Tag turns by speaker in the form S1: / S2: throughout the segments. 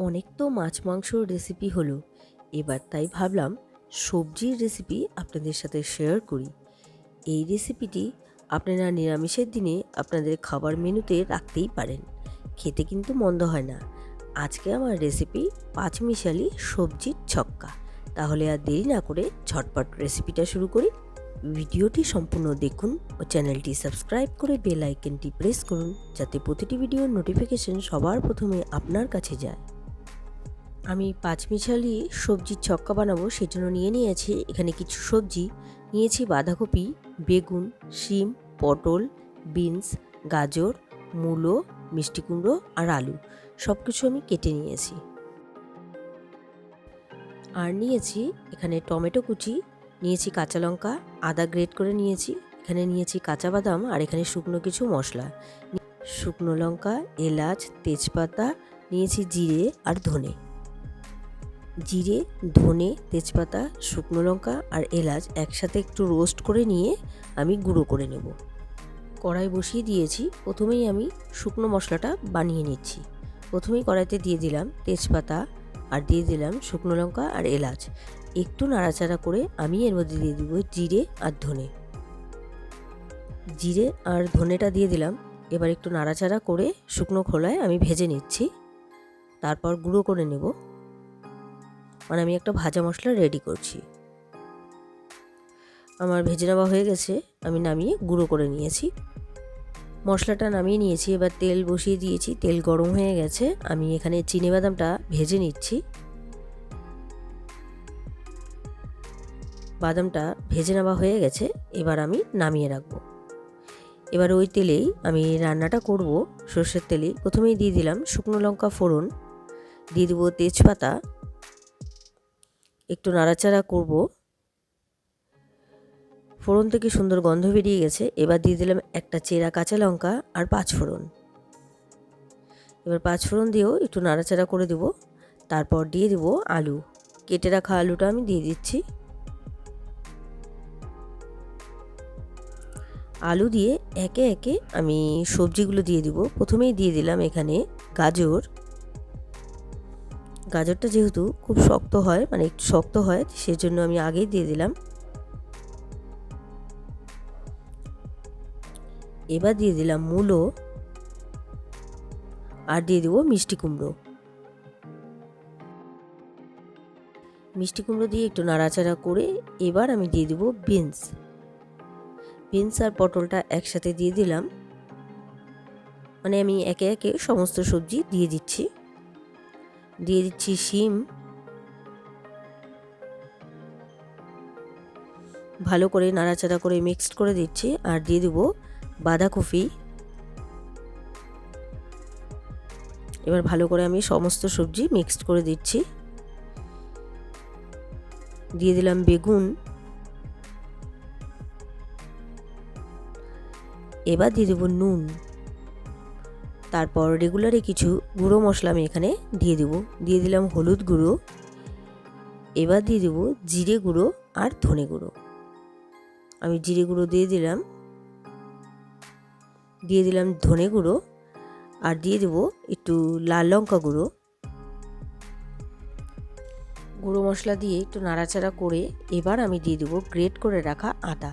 S1: অনেক তো মাছ মাংসর রেসিপি হলো। এবার তাই ভাবলাম সবজির রেসিপি আপনাদের সাথে শেয়ার করি। এই রেসিপিটি আপনারা নিরামিষের দিনে আপনাদের খাবার মেনুতে রাখতেই পারেন। খেতে কিন্তু মন্দ হয় না। আজকে আমার রেসিপি পাঁচমিশালি সবজির ছক্কা। তাহলে আর দেরি না করে ঝটপট রেসিপিটা শুরু করি। ভিডিওটি সম্পূর্ণ দেখুন ও চ্যানেলটি সাবস্ক্রাইব করে বেল আইকনটি প্রেস করুন, যাতে প্রতিটি ভিডিওর নোটিফিকেশন সবার প্রথমে আপনার কাছে যায়। আমি পাঁচমিশালি সবজির ছক্কা বানাবো, সেজন্য নিয়ে নিয়েছি এখানে কিছু সবজি। নিয়েছি বাঁধাকপি, বেগুন, শিম, পটল, বিনস, গাজর, মূলো, মিষ্টি কুমড়ো আর আলু। সব কিছু আমি কেটে নিয়েছি। আর নিয়েছি এখানে টমেটো কুচি, নিয়েছি কাঁচা লঙ্কা, আদা গ্রেট করে নিয়েছি, এখানে নিয়েছি কাঁচা বাদাম আর এখানে শুকনো কিছু মশলা। শুকনো লঙ্কা, এলাচ, তেজপাতা, নিয়েছি জিরে আর ধনে। জিরে, ধনে, তেজপাতা, শুকনো লঙ্কা আর এলাচ একসাথে একটু রোস্ট করে নিয়ে আমি গুঁড়ো করে নেব। কড়াই বসিয়ে দিয়েছি। প্রথমেই আমি শুকনো মশলাটা বানিয়ে নিচ্ছি। প্রথমেই কড়াইতে দিয়ে দিলাম তেজপাতা আর দিয়ে দিলাম শুকনো লঙ্কা আর এলাচ। একটু নাড়াচাড়া করে আমি এর মধ্যে দিয়ে দিব জিরে আর ধনে। জিরে আর ধনেটা দিয়ে দিলাম। এবার একটু নাড়াচাড়া করে শুকনো খোলায় আমি ভেজে নিচ্ছি। তারপর গুঁড়ো করে নেব। মানে আমি একটা ভাজা মশলা রেডি করছি। আমার ভেজে নেওয়া হয়ে গেছে, আমি নামিয়ে গুঁড়ো করে নিয়েছি। মশলাটা নামিয়ে নিয়েছি, এবার তেল বসিয়ে দিয়েছি, তেল গরম হয়ে গেছে, আমি এখানে চিনি বাদামটা ভেজে নিচ্ছি। বাদামটা ভেজে নেওয়া হয়ে গেছে, এবার আমি নামিয়ে রাখব। এবার ওই তেলেই আমি রান্নাটা করব, সর্ষের তেলেই। প্রথমেই দিয়ে দিলাম শুকনো লঙ্কা ফোড়ন, দিয়ে দেবো তেজপাতা একটু নাড়াচাড়া করব। ফোড়ন থেকে সুন্দর গন্ধ বেরিয়ে গেছে। এবার দিয়ে দিলাম একটা চেরা কাঁচা লঙ্কা আর পাঁচ ফোড়ন। এবার পাঁচ ফোড়ন দিয়েও একটু নাড়াচাড়া করে দেব। তারপর দিয়ে দেব আলু। কেটে রাখা আলুটা আমি দিয়ে দিচ্ছি। আলু দিয়ে একে একে আমি সবজিগুলো দিয়ে দিব। প্রথমেই দিয়ে দিলাম এখানে গাজর। গাজরটা যেহেতু খুব শক্ত হয় মানে একটু শক্ত হয়, সেজন্য আমি আগেই দিয়ে দিলাম। এবার দিয়ে দিলাম মূলো আর দিয়ে দেবো মিষ্টি কুমড়ো। মিষ্টি কুমড়ো দিয়ে একটু নাড়াচাড়া করে এবার আমি দিয়ে দেবো বিনস। বিনস আর পটলটা একসাথে দিয়ে দিলাম। মানে আমি একে একে সমস্ত সবজি দিয়ে দিচ্ছি। দিয়ে দিচ্ছি শিম। ভালো করে নাড়াচাড়া করে মিক্সড করে দিচ্ছি আর দিয়ে দেবো বাঁধাকপি। এবার ভালো করে আমি সমস্ত সবজি মিক্সড করে দিচ্ছি। দিয়ে দিলাম বেগুন। এবার দিয়ে দেবো নুন। তারপর রেগুলারে কিছু গুঁড়ো মশলা আমি এখানে দিয়ে দেবো। দিয়ে দিলাম হলুদ গুঁড়ো। এবার দিয়ে দেবো জিরে গুঁড়ো আর ধনে গুঁড়ো। আমি জিরে গুঁড়ো দিয়ে দিলাম। দিয়ে দিলাম ধনে গুঁড়ো আর দিয়ে দেবো একটু লাল লঙ্কা গুঁড়ো। গুঁড়ো মশলা দিয়ে একটু নাড়াচাড়া করে এবার আমি দিয়ে দেবো গ্রেট করে রাখা আদা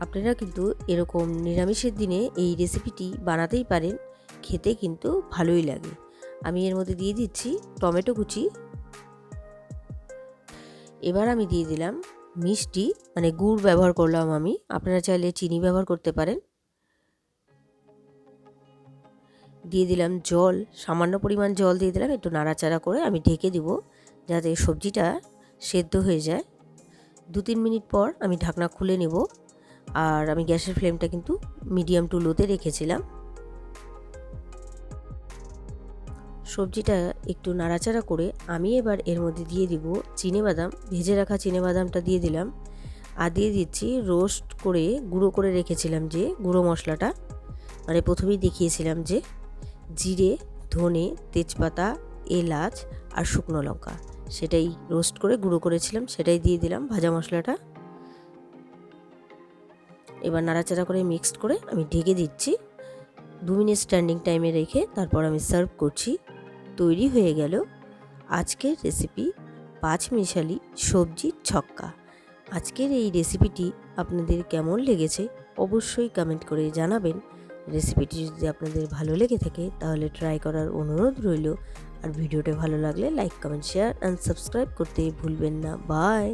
S1: আপনারা কিন্তু এরকম নিরামিষের দিনে এই রেসিপিটি বানাতেই পারেন। খেতে কিন্তু ভালোই লাগে। আমি এর মধ্যে দিয়ে দিচ্ছি টমেটো কুচি। এবার আমি দিয়ে দিলাম মিষ্টি মানে গুড় ব্যবহার করলাম আমি। আপনারা চাইলে চিনি ব্যবহার করতে পারেন। দিয়ে দিলাম জল, সামান্য পরিমাণ জল দিয়ে দিলাম, একটু নাড়াচাড়া করে আমি ঢেকে দিব যাতে সবজিটা সেদ্ধ হয়ে যায়। দু তিন মিনিট পর আমি ঢাকনা খুলে নেব। আর আমি গ্যাসের ফ্লেমটা কিন্তু মিডিয়াম টু লোতে রেখেছিলাম। সবজিটা একটু নাড়াচাড়া করে আমি এবার এর মধ্যে দিয়ে দিব বাদাম, ভেজে রাখা বাদামটা দিয়ে দিলাম। আর দিয়ে দিচ্ছি রোস্ট করে গুঁড়ো করে রেখেছিলাম যে গুঁড়ো মশলাটা। মানে প্রথমেই দেখিয়েছিলাম যে জিরে, ধনে, তেজপাতা, এলাচ আর শুকনো লঙ্কা, সেটাই রোস্ট করে গুঁড়ো করেছিলাম, সেটাই দিয়ে দিলাম ভাজা মশলাটা। এবার নাড়াচাড়া করে মিক্সড করে আমি ঢেকে দিচ্ছি। দু মিনিট স্ট্যান্ডিং টাইমে রেখে তারপর আমি সার্ভ করছি। তৈরি হয়ে গেল আজকের রেসিপি পাঁচ মিশালি সবজির ছক্কা। আজকের এই রেসিপিটি আপনাদের কেমন লেগেছে অবশ্যই কমেন্ট করে জানাবেন। রেসিপিটি যদি আপনাদের ভালো লেগে থাকে তাহলে ট্রাই করার অনুরোধ রইল। আর ভিডিওটা ভালো লাগলে like comment share and subscribe করতে ভুলবেন না। বাই